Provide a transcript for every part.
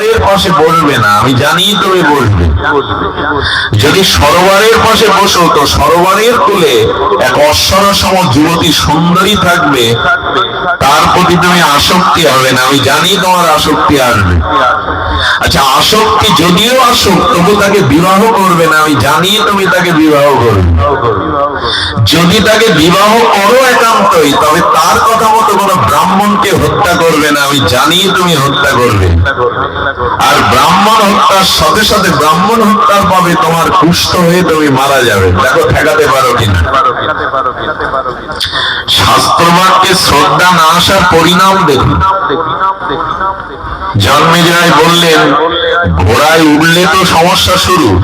সরোবরের পাশে বসবে না, আমি জানি তুমি বসবে। যদি সরোবরের পাশে বসো, তো সরোবরের কোলে এক অশ্বরসম যুবতী সুন্দরী থাকবে। তার প্রতি তুমি আসক্তি হবে না, আমি জানি তোমার আসক্তি আসবে। আচ্ছা আসক্তি যদিও আসুক, তবু তাকে বিবাহ করবে না, আমি জানি তুমি তাকে বিবাহ করবে। যদি তাকে বিবাহ করো একান্তই, তবে তার কথা মতো কোনো ব্রাহ্মণকে হত্যা করবে না। আমি জানি তুমি হত্যা করবে। আর ব্রাহ্মণ হত্যার সাথে সাথে ব্রাহ্মণ হত্যার পাবে তোমার কুষ্ঠ হয়ে তুমি মারা যাবে। দেখো, ঠেকাতে পারো কিনা। শাস্ত্রবাক্যে শ্রদ্ধা না আসার পরিণাম দেখুন। জন্মেজয় বললেন, ঘোড়ায় উঠলে তো সমস্যা শুরু।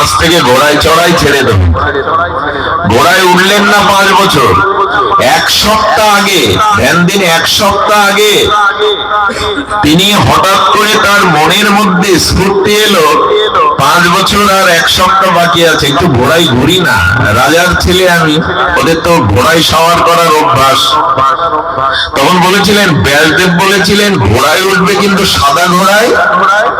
আজ থেকে ঘোড়ায় চড়াই ছেড়ে দেবো। ঘোড়ায় উঠলেন না পাঁচ বছর। এক সপ্তাহ আগে, ধ্যান দিন, এক সপ্তাহ আগে, তিনি হঠাৎ করে তার মনের মধ্যে স্ফূর্তি এলো। বছর আর এক সপ্তাহ বাকি আছে, একটু ঘোড়ায় ঘুরি না। রাজার ছেলে আমি, ওদের তো ঘোড়ায় সওয়ার করার অভ্যাস। তখন বলেছিলেন ব্যাসদেব বলেছিলেন, ঘোড়ায় উঠবে কিন্তু সাদা ঘোড়ায়?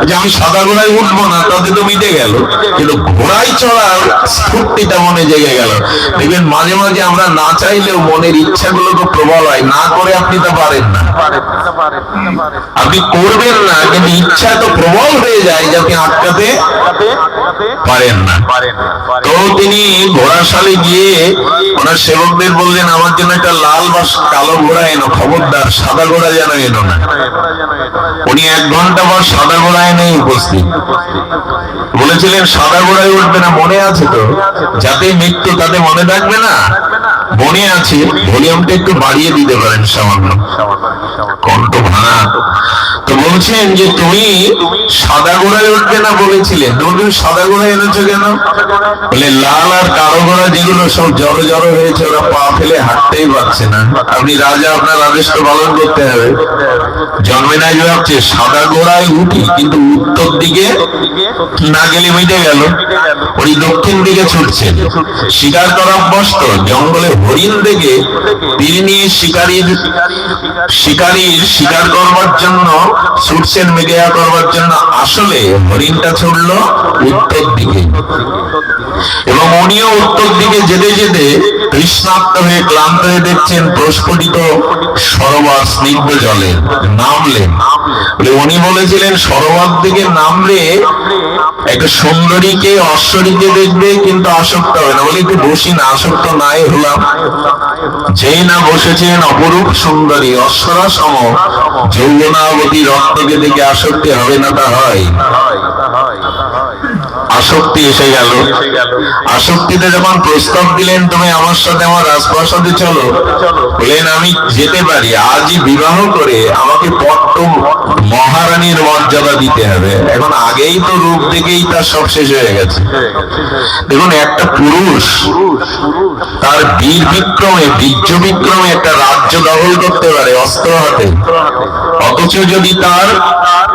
যে আমি সাদা ঘোড়ায় উঠবো না, তাতে তো মিটে গেল। কিন্তু ঘোড়ায় চড়ার স্ফূর্তিটা মনে জেগে গেল। দেখবেন, মাঝে মাঝে আমরা না চাইলেও মনের ইচ্ছাগুলো তো প্রবল হয়, না করে আপনি তা পারেন না। আপনি করবেন না, কিন্তু ইচ্ছা তো প্রবল হয়ে যায় যে আপনি আটকাতে পারেন না। তো তিনি ঘোড়াশালে গিয়ে ওনার সেবকদের বললেন, আমার জন্য একটা লাল বা কালো ঘোড়া এনো, খবরদার, সাদা ঘোড়া যেন এনো না। উনি এক ঘণ্টা পর সাদা ঘোড়া এনে উপস্থিত। বলেছিলেন, সাদা ঘোড়ায় উঠবে না মনে আছে তো। যাতে মৃত্যু তাতে মনে থাকবে না। মনে আছে, ভলিউমটা একটু বাড়িয়ে দিতে পারেন সামান্য। কণ্ঠ ভাঙা। বলছেন যে তুমি সাদা ঘোড়ায় উঠবে না বলেছিলেন তুমি সাদা ঘোড়ায় এনেছো কেন? বলে, লাল আর কালো ঘোড়া যেগুলো সব জড়ো জড়ো হয়েছে, ওরা পা ফেলে হাঁটতেই পারছে না। আপনি রাজা, আপনার আদেশ তো পালন করতে হবে। জন্মে নাই ভাবছে, সাদা ঘোড়ায় উঠি, কিন্তু উত্তর দিকে না গেলে মিটে গেল। উনি দক্ষিণ দিকে ছুটছেন। শিকার করা অভ্যস্ত। জঙ্গলে হরিণ দেখে তীর নিয়ে শিকারীর শিকারীর শিকার করবার জন্য ছুটছেন মেঘেয়া করবার জন্য আসলে হরিণটা ছুটলো উত্তর দিকে। এবং উনিও উত্তর দিকে যেতে যেতে তৃষ্ণার্ত হয়ে ক্লান্ত হয়ে দেখছেন প্রস্ফুটিত সরোবর স্নিগ্ধ জলে নামলেন উনি বলেছিলেন, সরোবর দিকে নামলে একটা সুন্দরীকে, অশ্বরীকে দেখবে, কিন্তু আসক্ত হবে না। বলে, একটু বসি না, আসক্ত নাই হলাম। যেই না বসেছেন অপরূপ সুন্দরী অশ্বরা সম যৌবনাবতী রক্তকে দেখে আসক্তি হবে না তা হয়। আসক্তি এসে গেল। আসক্তিতে যখন প্রস্তাব দিলেন, তুমি আমার সাথে আমার রাজপ্রাসাদে চলো। বললেন আমি যেতে পারি। আজই বিবাহ করে আমাকে পট্ট মহারানীর মর্যাদা দিতে হবে। এখন আগেই তো রূপ দেখেই তার সব শেষ হয়ে গেছে। দেখুন, একটা পুরুষ তার বীর বিক্রমে, বীর্য বিক্রমে একটা রাজ্য দখল করতে পারে অস্ত্র হাতে। অথচ যদি তার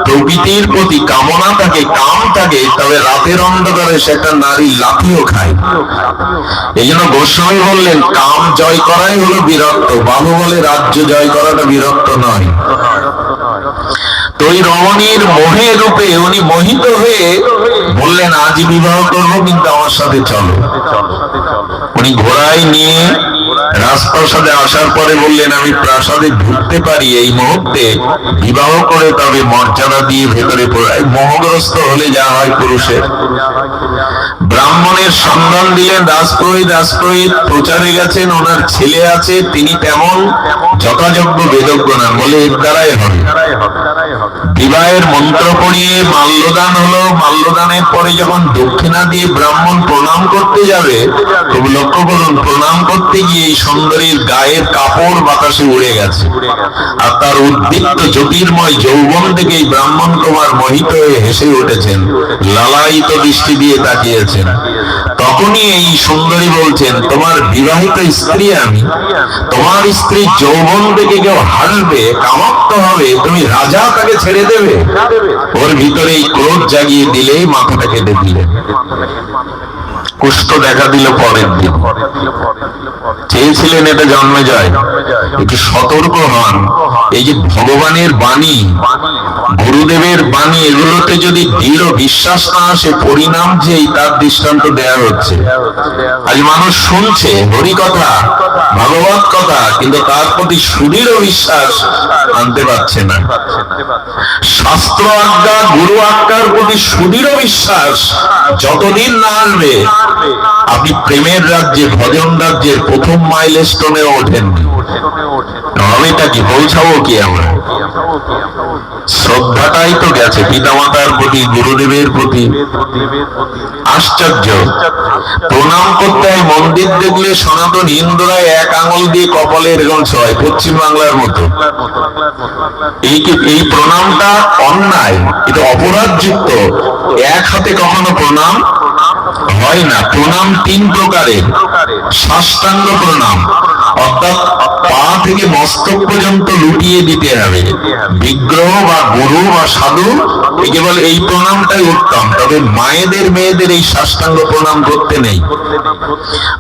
প্রকৃতির প্রতি কামনা থাকে, কাম থাকে, তবে রাতের অন্ধকারে সেটা নারী লাফিও খায়। এই জন্য গোস্বামী বললেন, কাম জয় করাই হলো বীরত্ব। বাহু বলে, রাজ্য জয় করাটা বীরত্ব নয়। তো ওই রমণীর মোহে রূপে উনি মোহিত হয়ে বললেন আজ বিবাহ করব, কিন্তু আমার সাথে চলো। উনি ঘোড়ায় নিয়ে রাজপ্রাসাদে আসার পরে বললেন, আমি প্রাসাদে ঢুকতে পারি এই মুহূর্তে। বিবাহ করে তবে মর্যাদা দিয়ে ভেতরে মোহগ্রস্ত হলে যা হয় পুরুষের। ব্রাহ্মণের সন্ধান দিলেন প্রচারে গেছেন, ওনার ছেলে আছে, তিনি তেমন যথাযোগ্য বেদজ্ঞ না। বলে, এর দ্বারাই হবে। বিবাহের মন্ত্র পড়িয়ে মাল্যদান হলো। মাল্যদানের পরে যখন দক্ষিণা দিয়ে ব্রাহ্মণ প্রণাম করতে যাবে খুব লক্ষ্য করুন, প্রণাম করতে গিয়ে সুন্দরীর গায়ের কাপড় বাতাসে উড়ে গেছে। আর তার উদ্দীপ্ত জ্যোতির্ময় যৌবন থেকে ব্রাহ্মণ কুমার মোহিত হয়ে হেসে উঠেছেন, লালায়িত দৃষ্টি দিয়ে তাকিয়েছেন। তখনই এই সুন্দরী বলছেন, তোমার বিবাহিত স্ত্রী আমি। তোমার স্ত্রী যৌবন থেকে কেউ হাসবে, কামাক্ত হবে, তুমি রাজা তাকে ছেড়ে দেবে। ওর ভিতরে এই ক্রোধ জাগিয়ে দিলেই মাথাটা কেটে দিলেন কুষ্ঠ দেখা দিল পরের দিন। চেয়েছিলেন এটা জন্মে যায় একটু সতর্ক হন। এই যে ভগবানের বাণী গুরুদেবের বাণী, এগুলোতে যদি দৃঢ় বিশ্বাস না আসে, পরিণাম যেই, তার দৃষ্টান্ত দেয়া হচ্ছে। আজ মানুষ শুনছে, হরি কথা, ভগবত কথা, কিন্তু তার প্রতি সুদৃঢ় বিশ্বাস আনতে পারছে না। শাস্ত্র আজ্ঞা, গুরু আজ্ঞার প্রতি সুদৃঢ় বিশ্বাস যতদিন না আসবে, আপনি প্রেমের রাজ্যে, ভজন রাজ্যের প্রথম মাইল স্টোনে ওঠেননি। হবেটা কি পৌঁছাবো কি আমরা? শ্রদ্ধাটাই তো গেছে, পিতামাতার প্রতি, গুরুদেবের প্রতি। আশ্চর্য। প্রণাম করতে হয় মন্দির দেখলে সনাতন হিন্দুরা এক আঙুল দিয়ে কপালে এরকম ছয় পশ্চিম বাংলার মতো। এই এই প্রণামটা অন্যায়, এটা অপরাধযুক্ত। এক হাতে কখনো প্রণাম হয় না। প্রণাম তিন প্রকারের। সাষ্টাঙ্গ প্রণাম। অর্থাৎ পা থেকে মস্তক পর্যন্ত লুটিয়ে দিতে হবে। বিগ্রহ বা গুরু বা সাধু একে বলে এই প্রণামটাই উত্তম। তবে মায়েদের, মেয়েদের এই সাষ্টাঙ্গ প্রণাম করতে নেই।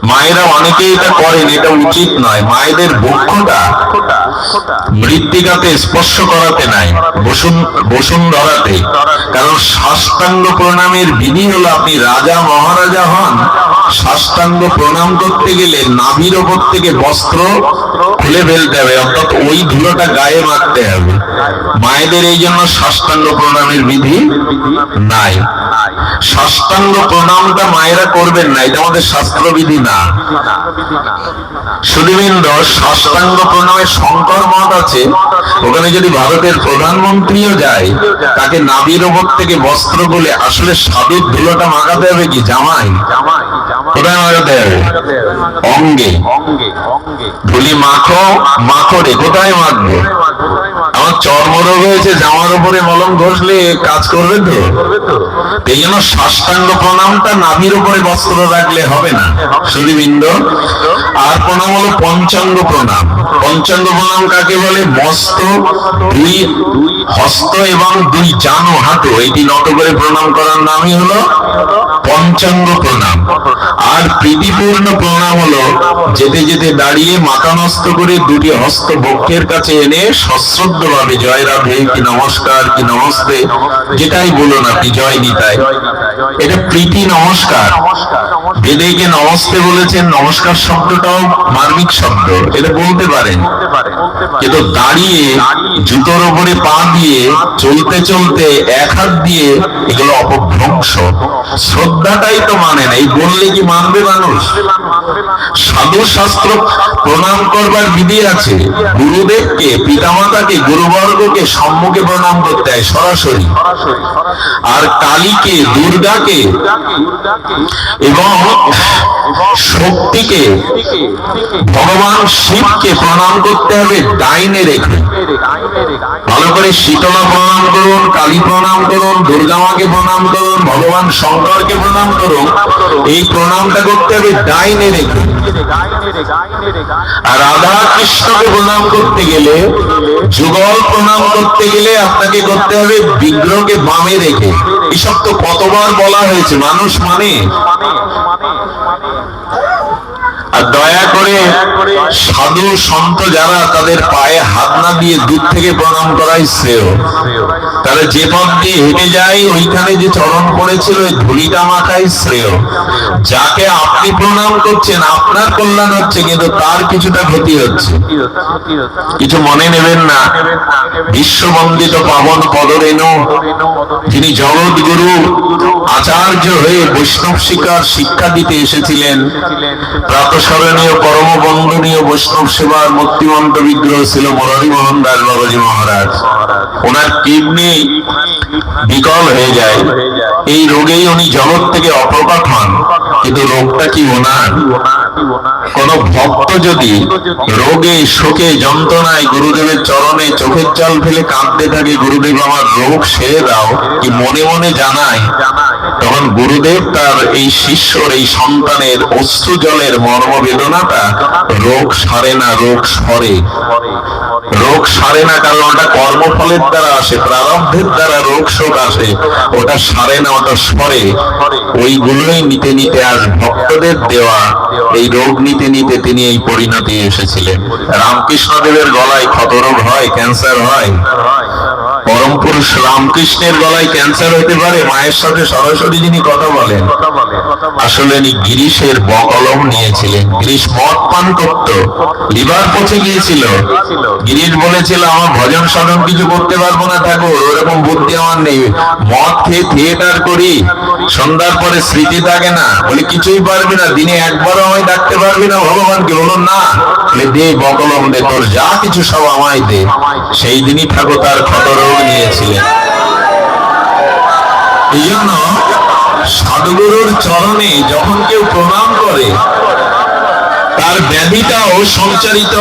মায়েরা অনেকে এটা করেন, এটা উচিত নয়। মায়েদের বক্ষটা মৃত্তিকাতে স্পর্শ করাতে নাই, বসুন বসুন ধরাতে কারণ সাষ্টাঙ্গ প্রণামের বিধি হলো আপনি রাজা, মহারাজা হন সাষ্টাঙ্গ প্রণাম করতে গেলে নাভির ওপর থেকে বস্ত্র খুলে ফেলতে হবে, অর্থাৎ ওই ধুলোটা গায়ে মাখতে হবে। মায়েদের এই জন্য সাষ্টাঙ্গ প্রণামের বিধি নাই। সাষ্টাঙ্গ প্রণামটা মায়েরা করবেন না, এটা আমাদের শাস্ত্রবিধি না। সুদীবৃন্দ সাষ্টাঙ্গ প্রণামে শঙ্কর মত আছে, ওখানে যদি ভারতের প্রধানমন্ত্রীও যায়, তাকে নাবির ওপর থেকে বস্ত্র বলে আসলে সাধুর ধুলোটা মাখাতে হবে কি? জামাই জামাই। কোথায় হয়েছে, জামার উপরে সাষ্টাঙ্গ প্রণামটা নাভির উপরে বস্ত্র রাখলে হবে না আর প্রণাম হলো পঞ্চাঙ্গ প্রণাম। পঞ্চাঙ্গ প্রণাম কাকে বলে? মস্ত, দুই, হস্ত এবং দুই জানো হাঁটু এইটি নত করে প্রণাম করার নামই হলো পঞ্চাঙ্গ প্রণাম। আর প্রীতিপূর্ণ প্রণাম হলো যেতে যেতে দাঁড়িয়ে মাথা নষ্ট করে দুটি হস্ত বক্ষের কাছে এনে সশ্রদ্ধ ভাবে জয় রাধে, কি নমস্কার, কি নমস্তে, যেটাই বলুন আপনি জয় নিতাই। এটা প্রীতি নমস্কার। বেদেকে নমস্তে বলেছেন, নমস্কার শব্দটাও মার্মিক শব্দ, এটা বলতে পারেন। কিন্তু দাঁড়িয়ে, জুতোর উপরে পা দিয়ে, চলতে চলতে এক হাত দিয়ে, এগুলো অপভ্রংশ। শ্রদ্ধাটাই তো মানে না, এই বললে কি মানবে মানুষ? সাধু শাস্ত্র প্রণাম করবার বিধি আছে। গুরুদেবকে, পিতামাতাকে, গুরুবর্গকে সম্মুখে প্রণাম করতে হয়, সরাসরি। আর কালীকে দুর্গাকে এবং শক্তিকে ভগবান শিবকে প্রণাম করতে হবে ডাইনে রেখে। ভালো করে শীতলা প্রণাম করুন, কালী প্রণাম করুন, দুর্গামাকে প্রণাম করুন, ভগবান শঙ্করকে প্রণাম করুন। এই প্রণামটা করতে হবে ডাইনে রেখে। রাধা কৃষ্ণকে প্রণাম করতে গেলে, যুগল প্রণাম করতে গেলে আপনাকে করতে হবে বিগ্রহকে বামে রেখে। এসব তো কতবার বলা হয়েছে, মানুষ মানে? আর দয়া করে সাধু সন্ত যারা তাদের পায়ে হাত না দিয়ে দূর থেকে প্রণাম করাই শ্রেয়। তাহলে যে পথ দিয়ে হেঁটে যায় ওইখানে যে চরণ পড়েছিল ওই ধুলিটা মাথায় শ্রেয়। যাকে আপনি প্রণাম করছেন আপনার কল্যাণ হচ্ছে কিন্তু তার কিছুটা ক্ষতি হচ্ছে। কিছু মনে নেবেন না। বিশ্ববন্দিত পাবন পদরেণু যিনি জগৎ গুরু আচার্য হয়ে বৈষ্ণব শিকার শিক্ষা দিতে এসেছিলেন। প্রাতঃস্মরণীয় পরম বন্দনীয় বৈষ্ণব সেবার মূর্তিমন্ত বিগ্রহ ছিল মুরারি মোহন দাস বাবাজি মহারাজ। ওনার কিডনি বিকল হয়ে যায়। এই রোগেই উনি জগৎ থেকে অপ্রকট হন। কিন্তু রোগটা কি ওনার? কোন ভক্ত যদি রোগে, শোকে, যন্ত্রণায় গুরুদেবের চরণে চোখের জল ফেলে কাঁদতে থাকে, গুরুদেব আমার রোগ সেরে দাও, কি মনে মনে জানায় তখন গুরুদেব তার এই শিষ্যর, এই সন্তানের অশ্রু জলের মর্ম বেদনাটা রোগ সারে না, রোগ সরে। রোগ সারে না কারণ ওটা কর্মফলের দ্বারা আসে, প্রারব্ধের দ্বারা রোগ শোক আসে। ওটা সারে না, ওটা সরে। ওইগুলোই নিতে নিতে আজ ভক্তদের দেওয়া এই রোগ নিতে নিতে তিনি এই পরিণতি এসেছিলেন। রামকৃষ্ণদেবের গলায় ক্ষতরোগ হয়, ক্যান্সার হয়। পরম পুরুষ রামকৃষ্ণের গলায় ক্যান্সার হতে পারে, মায়ের সাথে সরাসরি যিনি কথা বলেন। আসলে ইনি গিরিশের বকলম নিয়েছিলেন। গিরিশ মদ পান করত। লিভার পচে গিয়েছিল। গিরিশ বলেছিল, আমার ভজন সাধন কিছু করতে পারব না, ঠাকুর। ওরকম বুদ্ধি আমার নেই। মদ খেয়ে থিয়েটার করি। সন্ধ্যার পরে স্মৃতি থাকে না। বলে, কিছুই পারবি না। দিনে একবারও আমায় ডাকতে পারবি না ভগবানকে। বলুন না। দে বকলম দে, তোর যা কিছু সব আমায় দে। সেই দিনই ঠাকুর তার ক্ষতরোগ এই জন্য সদগুরুর চরণে যখন কেউ প্রণাম করে তার ব্যাধিটাও সঞ্চারিত